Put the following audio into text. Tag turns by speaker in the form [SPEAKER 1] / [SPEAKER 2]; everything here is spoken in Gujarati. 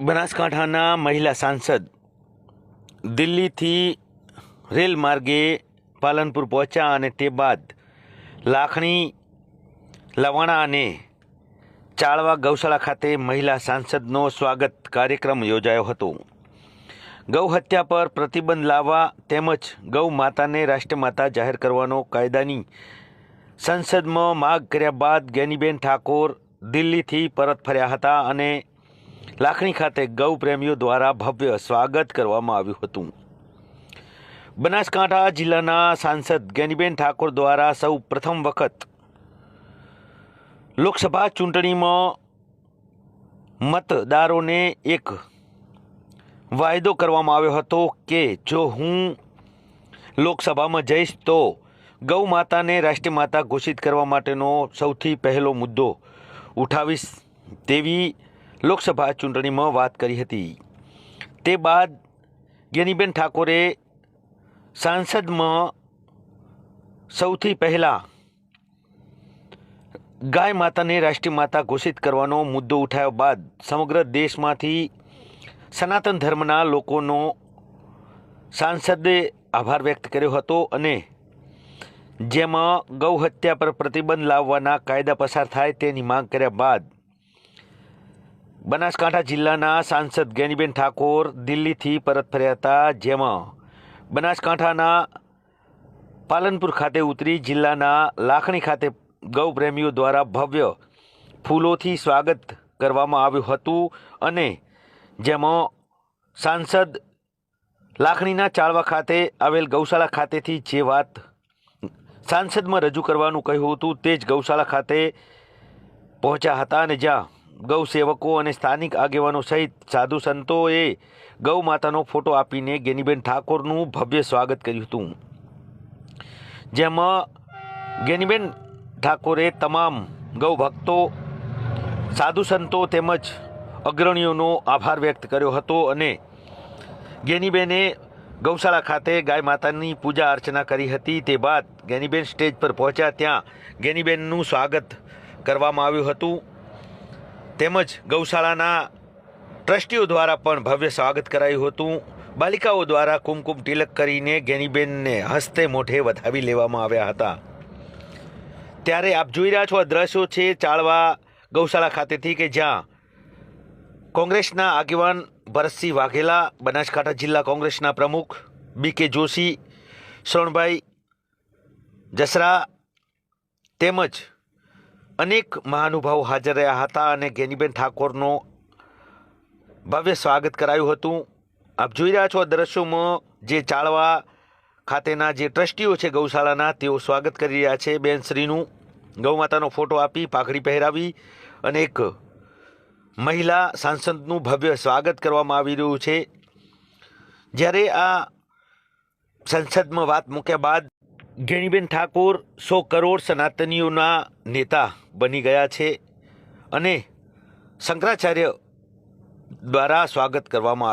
[SPEAKER 1] બનાસકાંઠાના મહિલા સાંસદ દિલ્હીથી રેલ માર્ગે પાલનપુર પહોંચ્યા અને તે બાદ લાખણી, લવાણા અને ચાળવા ગૌશાળા ખાતે મહિલા સાંસદનો સ્વાગત કાર્યક્રમ યોજાયો હતો. ગૌ હત્યા પર પ્રતિબંધ લાવવા તેમજ ગૌ માતાને રાષ્ટ્રમાતા જાહેર કરવાનો કાયદાની સંસદમાં માગ કર્યા બાદ ગેનીબેન ઠાકોર દિલ્હીથી પરત ફર્યા હતા અને લાખણી ખાતે ગૌ પ્રેમીઓ દ્વારા ભવ્ય સ્વાગત કરવામાં આવ્યું હતું. બનાસકાંઠા જિલ્લાના સાંસદ જ્ઞાનીબેન ઠાકોર દ્વારા સૌ પ્રથમ વખત લોકસભા ચૂંટણીમાં મતદારોને એક વાયદો કરવામાં આવ્યો હતો કે જો હું લોકસભામાં જઈશ તો ગૌ માતાને રાષ્ટ્રીય માતા ઘોષિત કરવા માટેનો સૌથી પહેલો મુદ્દો ઉઠાવીશ તેવી લોકસભા ચૂંટણીમાં વાત કરી હતી. તે બાદ ગેનીબેન ઠાકોરે સાંસદમાં સૌથી પહેલાં ગાય માતાને રાષ્ટ્રીય માતા ઘોષિત કરવાનો મુદ્દો ઉઠાવ્યા બાદ સમગ્ર દેશમાંથી સનાતન ધર્મના લોકોનો સાંસદે આભાર વ્યક્ત કર્યો હતો અને જેમાં ગૌ હત્યા પર પ્રતિબંધ લાવવાના કાયદા પસાર થાય તેની માંગ કર્યા બાદ બનાસકાંઠા જિલ્લાના સાંસદ ગેનીબેન ઠાકોર દિલ્હીથી પરત ફર્યા હતા, જેમાં બનાસકાંઠાના પાલનપુર ખાતે ઉતરી જિલ્લાના લાખણી ખાતે ગૌ પ્રેમીઓ દ્વારા ભવ્ય ફૂલોથી સ્વાગત કરવામાં આવ્યું હતું અને જેમાં સાંસદ લાખણીના ચાળવા ખાતે આવેલ ગૌશાળા ખાતેથી જે વાત સાંસદમાં રજૂ કરવાનું કહ્યું હતું, તે જ ગૌશાળા ખાતે પહોંચ્યા હતા અને જ્યાં ગૌ સેવકો અને સ્થાનિક આગેવાનો સહિત સાધુ સંતોએ ગૌ માતાનો ફોટો આપીને ગેનીબેન ઠાકોરનું ભવ્ય સ્વાગત કર્યું હતું. જેમાં ગેનીબેન ઠાકોરે તમામ ગૌ ભક્તો સાધુ સંતો તેમજ અગ્રણીઓનો આભાર વ્યક્ત કર્યો હતો અને ગેનીબેને ગૌશાળા ખાતે ગાય માતાની પૂજા અર્ચના કરી હતી. તે બાદ ગેનીબેન સ્ટેજ પર પહોંચ્યા ત્યાં ગેનીબેનનું સ્વાગત કરવામાં આવ્યું હતું. તેમજ ગૌશાળાના ટ્રસ્ટીઓ દ્વારા પણ ભવ્ય સ્વાગત કરાયું હતું. બાલિકાઓ દ્વારા કુમકુમ તિલક કરીને ગેનીબેનને હસ્તે મોઢે વધાવી લેવામાં આવ્યા હતા. ત્યારે આપ જોઈ રહ્યા છો આ દ્રશ્યો છે ચાળવા ગૌશાળા ખાતેથી કે જ્યાં કોંગ્રેસના આગેવાન ભરતસિંહ વાઘેલા, બનાસકાંઠા જિલ્લા કોંગ્રેસના પ્રમુખ બી કે જોશી શરણભાઈ જસરા તેમજ અનેક મહાનુભાવો હાજર રહ્યા હતા અને ગેનીબેન ઠાકોરનો ભવ્ય સ્વાગત કરાયું હતું. આપ જોઈ રહ્યા છો આ દ્રશ્યોમાં જે ચાળવા ખાતેના જે ટ્રસ્ટીઓ છે ગૌશાળાના, તેઓ સ્વાગત કરી રહ્યા છે. બેનશ્રીનું ગૌ માતાનો ફોટો આપી પાઘડી પહેરાવી અને એક મહિલા સાંસદનું ભવ્ય સ્વાગત કરવામાં આવી રહ્યું છે. જ્યારે આ સંસદમાં વાત મૂક્યા બાદ ગેણીબેન ઠાકોર સો કરોડ સનાતનીઓના નેતા બની ગયા છે અને શંકરાચાર્ય દ્વારા સ્વાગત કરવામાં